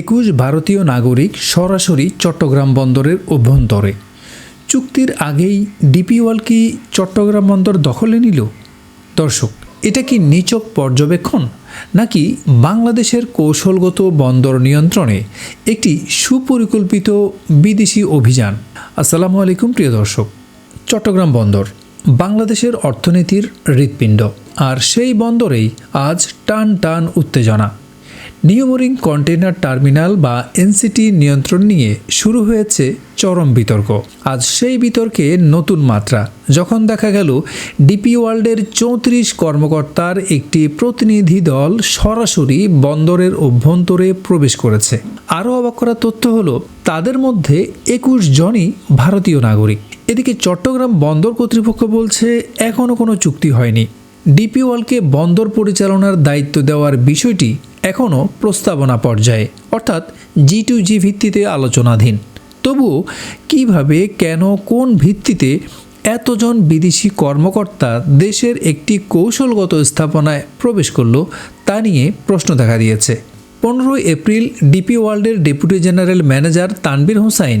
একুশ ভারতীয় নাগরিক সরাসরি চট্টগ্রাম বন্দরের অভ্যন্তরে। চুক্তির আগেই ডিপিওয়াল কি চট্টগ্রাম বন্দর দখলে নিল? দর্শক, এটা কি নিচক পর্যবেক্ষণ? নাকি বাংলাদেশের কৌশলগত বন্দর নিয়ন্ত্রণে একটি সুপরিকল্পিত বিদেশি অভিযান? আসসালামু আলাইকুম, প্রিয় দর্শক। চট্টগ্রাম বন্দর, বাংলাদেশের অর্থনীতির হৃৎপিণ্ড। আর সেই বন্দরেই আজ টান টান উত্তেজনা। নিয়মরিং কন্টেইনার টার্মিনাল বা এনসিটি নিয়ন্ত্রণ নিয়ে শুরু হয়েছে চরম বিতর্ক। আজ সেই বিতর্কে নতুন মাত্রা। যখন দেখা গেল, ডিপি ওয়ার্ল্ডের চৌত্রিশ কর্মকর্তার একটি প্রতিনিধি দল সরাসরি বন্দরের অভ্যন্তরে প্রবেশ করেছে। আরও অবাক করা তথ্য হলো, তাদের মধ্যে একুশ জনই ভারতীয় নাগরিক। এদিকে চট্টগ্রাম বন্দর কর্তৃপক্ষ বলছে, এখনও কোনো চুক্তি হয়নি। ডিপিওয়ালকে বন্দর পরিচালনার দায়িত্ব দেওয়ার বিষয়টি এখনও প্রস্তাবনা পর্যায়ে, অর্থাৎ জি টু জি ভিত্তিতে আলোচনাধীন। তবুও কীভাবে, কেন, কোন ভিত্তিতে এতজন বিদেশি কর্মকর্তা দেশের একটি কৌশলগত স্থাপনায় প্রবেশ করল তা নিয়ে প্রশ্ন দেখা দিয়েছে। পনেরোই এপ্রিল ডিপি ওয়ার্ল্ডের deputy general manager Tanvir Hossain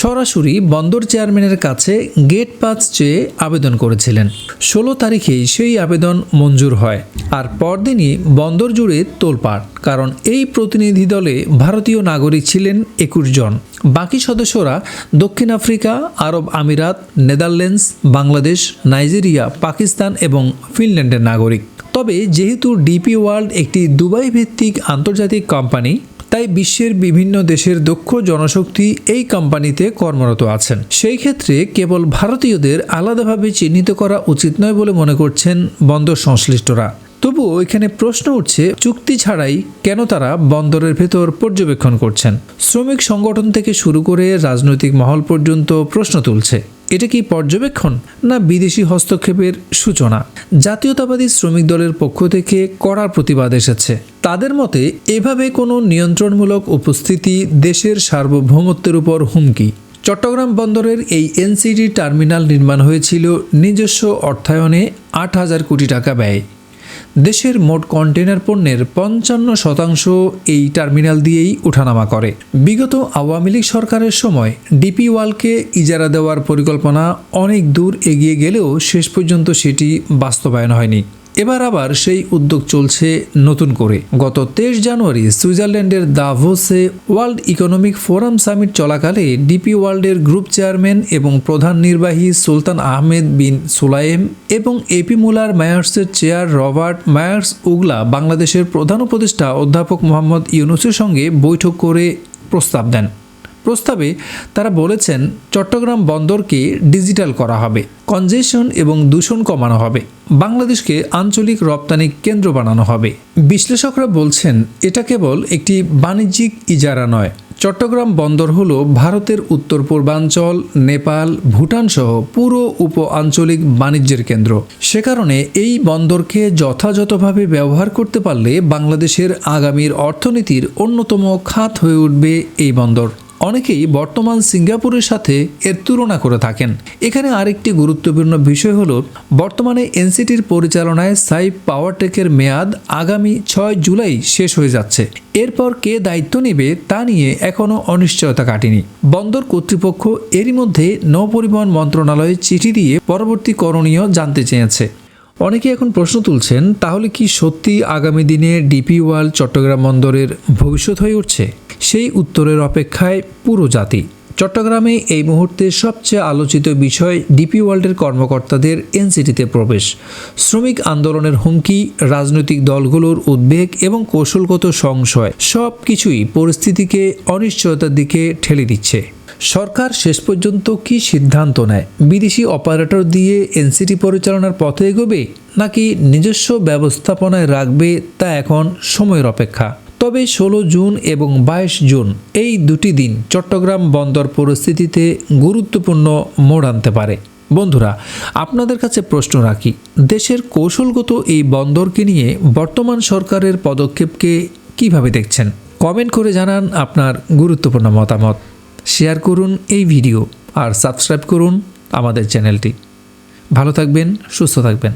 সরাসরি বন্দর চেয়ারম্যানের কাছে গেট পাস চেয়ে আবেদন করেছিলেন। ষোলো তারিখেই সেই আবেদন মঞ্জুর হয় আর পরদিনই বন্দর জুড়ে তোলপাড়, কারণ এই প্রতিনিধি দলে ভারতীয় নাগরিক ছিলেন একুশ জন। বাকি সদস্যরা দক্ষিণ আফ্রিকা, আরব আমিরাত, নেদারল্যান্ডস, বাংলাদেশ, নাইজেরিয়া, পাকিস্তান এবং ফিনল্যান্ডের নাগরিক। তবে যেহেতু ডিপি ওয়ার্ল্ড একটি দুবাই ভিত্তিক আন্তর্জাতিক কোম্পানি, তাই বিশ্বের বিভিন্ন দেশের দক্ষ জনশক্তি এই কোম্পানিতে কর্মরত আছেন। সেই ক্ষেত্রে কেবল ভারতীয়দের আলাদাভাবে চিহ্নিত করা উচিত নয় বলে মনে করছেন বন্দর সংশ্লিষ্টরা। তবুও এখানে প্রশ্ন উঠছে, চুক্তি ছাড়াই কেন তারা বন্দরের ভেতর পর্যবেক্ষণ করছেন? শ্রমিক সংগঠন থেকে শুরু করে রাজনৈতিক মহল পর্যন্ত প্রশ্ন তুলছে। এটা কি পর্যবেক্ষণ না বিদেশি হস্তক্ষেপের সূচনা? জাতীয়তাবাদী শ্রমিক দলের পক্ষ থেকে কড়া প্রতিবাদ এসেছে। তাদের মতে, এভাবে কোনো নিয়ন্ত্রণমূলক উপস্থিতি দেশের সার্বভৌমত্বের উপর হুমকি। চট্টগ্রাম বন্দরের এই এনসিডি টার্মিনাল নির্মাণ হয়েছিল নিজস্ব অর্থায়নে আট হাজার কোটি টাকা ব্যয়। দেশের মোট কন্টেনার পণ্যের পঞ্চান্ন শতাংশ এই টার্মিনাল দিয়েই ওঠানামা করে। বিগত আওয়ামী লীগ সরকারের সময় ডিপি ওয়ালকে ইজারা দেওয়ার পরিকল্পনা অনেক দূর এগিয়ে গেলেও শেষ পর্যন্ত সেটি বাস্তবায়ন হয়নি। এবার আবার সেই উদ্যোগ চলছে নতুন করে। গত তেইশ জানুয়ারি সুইজারল্যান্ডের দাভোসে ওয়ার্ল্ড ইকোনমিক ফোরাম সামিট চলাকালে ডিপি ওয়ার্ল্ডের গ্রুপ চেয়ারম্যান এবং প্রধান নির্বাহী সুলতান আহমেদ বিন সুলাইম এবং এপি মুলার মায়ার্সের চেয়ার রবার্ট মায়ার্স উগলা বাংলাদেশের প্রধান উপদেষ্টা অধ্যাপক মোহাম্মদ ইউনুসের সঙ্গে বৈঠক করে প্রস্তাব দেন। প্রস্তাবে তারা বলেছেন, চট্টগ্রাম বন্দরকে ডিজিটাল করা হবে, কনজেশন এবং দূষণ কমানো হবে, বাংলাদেশকে আঞ্চলিক রপ্তানি কেন্দ্র বানানো হবে। বিশ্লেষকরা বলছেন, এটা কেবল একটি বাণিজ্যিক ইজারা নয়, চট্টগ্রাম বন্দর হল ভারতের উত্তর পূর্বাঞ্চল, নেপাল, ভুটান সহ পুরো উপ আঞ্চলিক বাণিজ্যের কেন্দ্র। সে কারণে এই বন্দরকে যথাযথভাবে ব্যবহার করতে পারলে বাংলাদেশের আগামীর অর্থনীতির অন্যতম খাত হয়ে উঠবে এই বন্দর। অনেকেই বর্তমান সিঙ্গাপুরের সাথে এর তুলনা করে থাকেন। এখানে আরেকটি গুরুত্বপূর্ণ বিষয় হলো, বর্তমানে এনসিটির পরিচালনায় সাইপ পাওয়ারটেকের মেয়াদ আগামী ছয় জুলাই শেষ হয়ে যাচ্ছে। এরপর কে দায়িত্ব নেবে তা নিয়ে এখনও অনিশ্চয়তা কাটেনি। বন্দর কর্তৃপক্ষ এরই মধ্যে নৌপরিবহন মন্ত্রণালয়ে চিঠি দিয়ে পরবর্তী করণীয় জানতে চেয়েছে। অনেকে এখন প্রশ্ন তুলছেন, তাহলে কি সত্যি আগামী দিনে ডিপি ওয়ার্ল্ড চট্টগ্রাম বন্দরের ভবিষ্যৎ হয়ে উঠছে? সেই উত্তরের অপেক্ষায় পুরো জাতি। চট্টগ্রামে এই মুহূর্তে সবচেয়ে আলোচিত বিষয় ডিপি ওয়ার্ল্ডের কর্মকর্তাদের এনসিটিতে প্রবেশ। শ্রমিক আন্দোলনের হুমকি, রাজনৈতিক দলগুলোর উদ্বেগ এবং কৌশলগত সংশয় সব কিছুই পরিস্থিতিকে অনিশ্চয়তার দিকে ঠেলে দিচ্ছে। সরকার শেষ পর্যন্ত কি সিদ্ধান্ত নেয়? বিদেশি অপারেটর দিয়ে এনসিটি পরিচালনার পথে এগোবে নাকি নিজস্ব ব্যবস্থাপনায় রাখবে তা এখন সময়ের অপেক্ষা। তবে ষোলো জুন এবং বাইশ জুন এই দুটি দিন চট্টগ্রাম বন্দর পরিস্থিতিতে গুরুত্বপূর্ণ মোড় আনতে পারে। বন্ধুরা, আপনাদের কাছে প্রশ্ন রাখি, দেশের কৌশলগত এই বন্দরকে নিয়ে বর্তমান সরকারের পদক্ষেপকে কীভাবে দেখছেন? কমেন্ট করে জানান আপনার গুরুত্বপূর্ণ মতামত। শেয়ার করুন এই ভিডিও আর সাবস্ক্রাইব করুন আমাদের চ্যানেলটি। ভালো থাকবেন, সুস্থ থাকবেন।